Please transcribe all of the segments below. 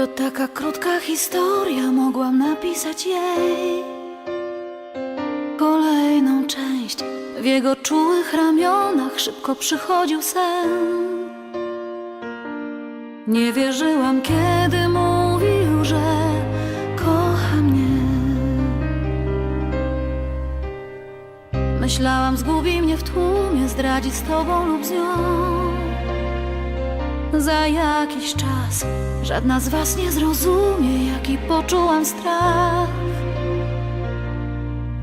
To taka krótka historia, mogłam napisać jej kolejną część. W jego czułych ramionach szybko przychodził sen. Nie wierzyłam, kiedy mówił, że kocha mnie. Myślałam, zgubi mnie w tłumie, zdradzi z tobą lub z nią. Za jakiś czas żadna z was nie zrozumie, jaki poczułam strach.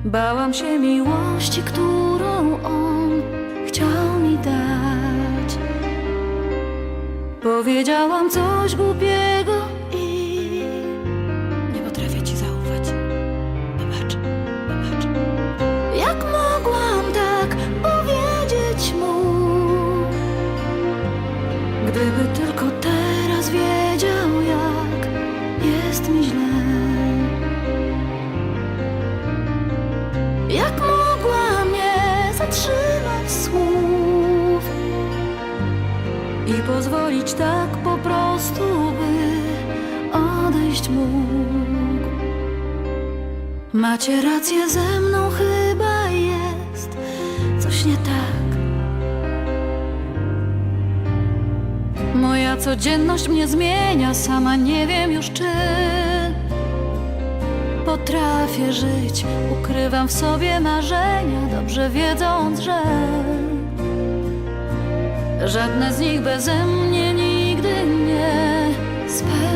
Bałam się miłości, którą on chciał mi dać. Powiedziałam coś głupiego Gdyby tylko teraz wiedział, jak jest mi źle. Jak mogłam nie zatrzymać słów i pozwolić tak po prostu, by odejść mógł. Macie rację ze mną, chyba jest coś nie tak. Moja codzienność mnie zmienia, sama nie wiem już czy Potrafię żyć, ukrywam w sobie marzenia, dobrze wiedząc, że Żadne z nich beze mnie nigdy nie spełni